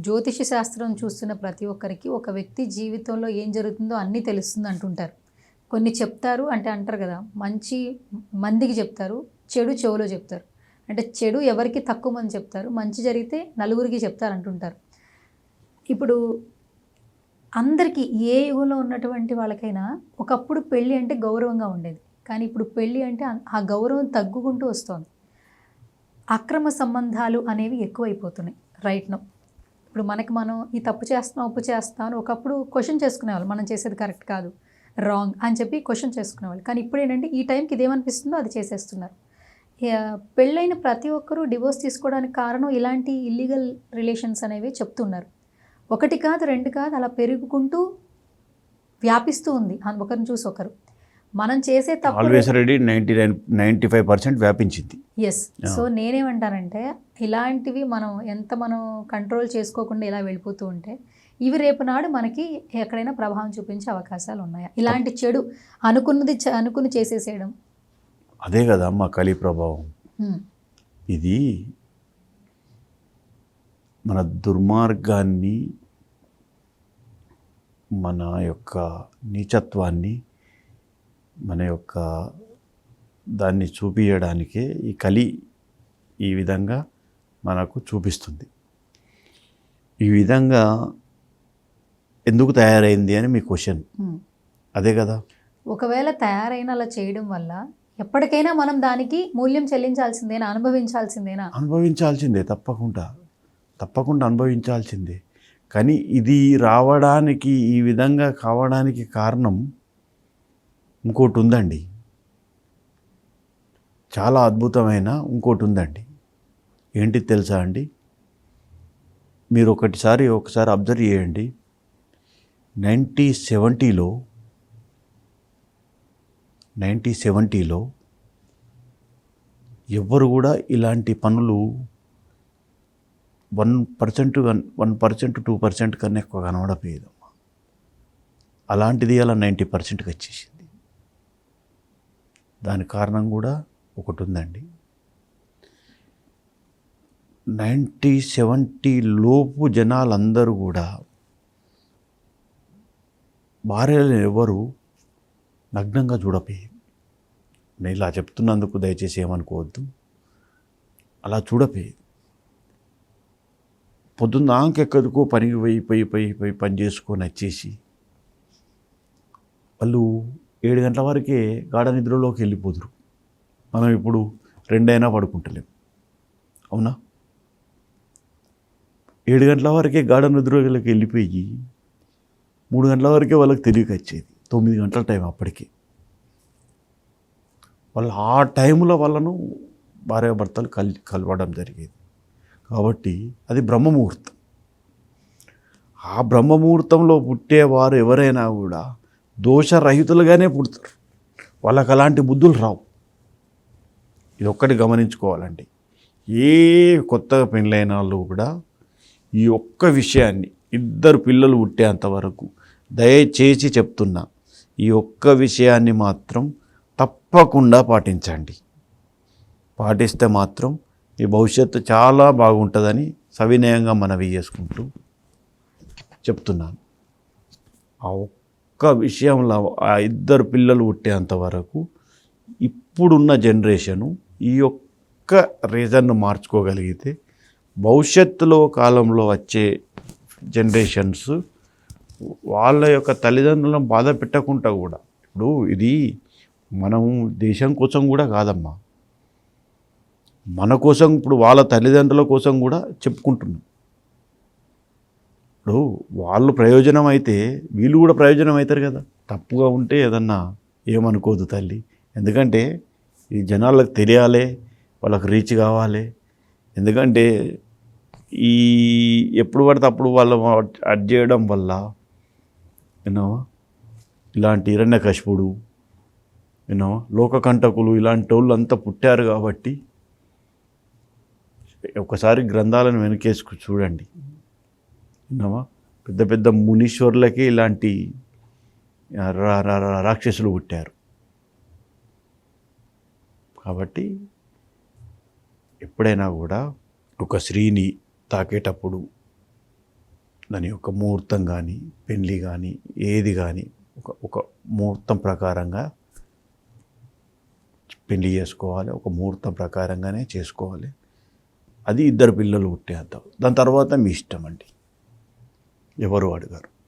జ్యోతిష శాస్త్రం చూస్తున్న ప్రతి ఒక్కరికి ఒక వ్యక్తి జీవితంలో ఏం జరుగుతుందో అన్నీ తెలుస్తుంది అంటుంటారు. కొన్ని చెప్తారు అంటే అంటారు కదా మంచి మందికి చెప్తారు చెడు చెవులో చెప్తారు. అంటే చెడు ఎవరికి తక్కువ మంది చెప్తారు మంచి జరిగితే నలుగురికి చెప్తారు అంటుంటారు. ఇప్పుడు అందరికీ ఏ యుగంలో ఉన్నటువంటి వాళ్ళకైనా ఒకప్పుడు పెళ్ళి అంటే గౌరవంగా ఉండేది. కానీ ఇప్పుడు పెళ్ళి అంటే ఆ- గౌరవం తగ్గుకుంటూ వస్తోంది. అక్రమ సంబంధాలు అనేవి ఎక్కువైపోతున్నాయి రైట్ నో. ఇప్పుడు మనకి మనం ఈ తప్పు చేస్తున్నాం ఉప్పు చేస్తాం ఒకప్పుడు క్వశ్చన్ చేసుకునేవాళ్ళు. మనం చేసేది కరెక్ట్ కాదు. రాంగ్ అని చెప్పి క్వశ్చన్ చేసుకునేవాళ్ళు. కానీ ఇప్పుడు ఏంటంటే ఈ టైంకి ఇదేమనిపిస్తుందో అది చేసేస్తున్నారు. పెళ్ళైన ప్రతి ఒక్కరూ డివోర్స్ తీసుకోవడానికి కారణం ఇలాంటి ఇల్లీగల్ రిలేషన్స్ అనేవి చెప్తున్నారు. ఒకటి కాదు రెండు కాదు అలా పెరుగుకుంటూ వ్యాపిస్తూ ఉంది. ఒకరిని చూసి ఒకరు. మనం చేసే తప్పు always ready ninety nine ninety five percent వ్యాపించింది. ఎస్ సో నేనేమంటానంటే ఇలాంటివి మనం ఎంత మనం కంట్రోల్ చేసుకోకుండా ఇలా వెళ్ళిపోతూ ఉంటే ఇవి రేపు నాడు మనకి ఎక్కడైనా ప్రభావం చూపించే అవకాశాలు ఉన్నాయా? ఇలాంటి చెడు అనుకున్నది అనుకుని చేసేసేయడం. అదే కదా మా కలి ప్రభావం. ఇది మన దుర్మార్గాన్ని మన యొక్క నీచత్వాన్ని మన యొక్క దాన్ని చూపించడానికే ఈ కలి ఈ విధంగా మనకు చూపిస్తుంది. ఈ విధంగా ఎందుకు తయారైంది అని మీ క్వశ్చన్. అదే కదా. ఒకవేళ తయారైన అలా చేయడం వల్ల ఎప్పటికైనా మనం దానికి మూల్యం చెల్లించాల్సిందేనా అనుభవించాల్సిందేనా అనుభవించాల్సిందే తప్పకుండా. తప్పకుండా అనుభవించాల్సిందే. కానీ ఇది రావడానికి ఈ విధంగా కావడానికి కారణం ఇంకోటి ఉందండి చాలా అద్భుతమైన ఇంకోటి ఉందండి ఏంటి తెలుసా అండి? మీరు ఒకటిసారి ఒకసారి అబ్జర్వ్ చేయండి. నైంటీ సెవెంటీలో నైంటీ సెవెంటీలో ఎవ్వరు కూడా ఇలాంటి పనులు one percent one percent two percent కన్నా ఎక్కువ కనబడపోయేదమ్మా అలాంటిది అలా నైంటీ పర్సెంట్కి వచ్చేసింది. దాని కారణం కూడా ఒకటి ఉందండి నైంటీ సెవెంటీ లోపు జనాలందరూ కూడా భార్యలను ఎవరు నగ్నంగా చూడపోయి నేను ఇలా చెప్తున్నందుకు దయచేసి ఏమనుకోవద్దు. అలా చూడపోయేది పొద్దున్న ఆంకెక్కదుకో పనికి పోయి పోయి పోయి పోయి పని చేసుకొని వచ్చేసి వాళ్ళు ఏడు గంటల వరకే గాఢ నిద్రలోకి వెళ్ళిపోదురు. మనం ఇప్పుడు రెండైనా పడుకుంటలేం. అవునా? ఏడు గంటల వరకే గాఢ నిద్రలోకి వెళ్ళిపోయి మూడు గంటల వరకే వాళ్ళకి తెలియక వచ్చేది. తొమ్మిది గంటల టైం అప్పటికే. వాళ్ళు ఆ టైంలో వాళ్ళను భార్యాభర్తలు కల్ కలవడం జరిగేది. కాబట్టి అది బ్రహ్మముహూర్తం. ఆ బ్రహ్మముహూర్తంలో పుట్టేవారు ఎవరైనా కూడా దోషరహితులుగానే పుడతారు. వాళ్ళకి అలాంటి బుద్ధులు రావు. ఇది ఒక్కటి గమనించుకోవాలండి. ఏ కొత్తగా పెళ్ళైన వాళ్ళు కూడా ఈ ఒక్క విషయాన్ని ఇద్దరు పిల్లలు పుట్టేంత వరకు దయచేసి చెప్తున్నా ఈ ఒక్క విషయాన్ని మాత్రం తప్పకుండా పాటించండి. పాటిస్తే మాత్రం ఈ భవిష్యత్తు చాలా బాగుంటుందని సవినయంగా మనవి చేసుకుంటూ చెప్తున్నాను. ఆ ఒక్క విషయంలో ఆ ఇద్దరు పిల్లలు పుట్టేంత వరకు ఇప్పుడున్న జనరేషను ఈ యొక్క రీజన్ను మార్చుకోగలిగితే భవిష్యత్తులో కాలంలో వచ్చే జనరేషన్స్ వాళ్ళ యొక్క తల్లిదండ్రులను బాధ పెట్టకుండా కూడా ఇప్పుడు ఇది మనం దేశం కోసం కూడా కాదమ్మా. మన కోసం ఇప్పుడు వాళ్ళ తల్లిదండ్రుల కోసం కూడా చెప్పుకుంటున్నాం. ఇప్పుడు వాళ్ళు ప్రయోజనం అయితే వీళ్ళు కూడా ప్రయోజనం అవుతారు కదా. తప్పుగా ఉంటే ఏదన్నా ఏమనుకోదు తల్లి. ఎందుకంటే ఈ జనాలకు తెలియాలి వాళ్ళకి రీచ్ కావాలి. ఎందుకంటే ఈ ఎప్పుడు పడితే అప్పుడు వాళ్ళ అడ్ చేయడం వల్ల యూనో ఇలాంటి హిరణ్యకశిపుడు యూనో లోకకంటకులు ఇలాంటి వాళ్ళు అంతా పుట్టారు కాబట్టి ఒకసారి గ్రంథాలను వెనకేసుకు చూడండి. విన్నావా పెద్ద పెద్ద మునీశ్వర్లకి ఇలాంటి రా- రా- రాక్షసులు పుట్టారు. కాబట్టి ఎప్పుడైనా కూడా ఒక స్త్రీని తాకేటప్పుడు దాని యొక్క ముహూర్తం కానీ పెళ్ళి కానీ ఏది కానీ ఒక ఒక ముహూర్తం ప్రకారంగా పెళ్ళి చేసుకోవాలి. ఒక ముహూర్తం ప్రకారంగానే చేసుకోవాలి. అది ఇద్దరు పిల్లలు పుట్టేద్దాం దాని తర్వాత మీ ఇష్టం అండి. ఎవరు అడగారు.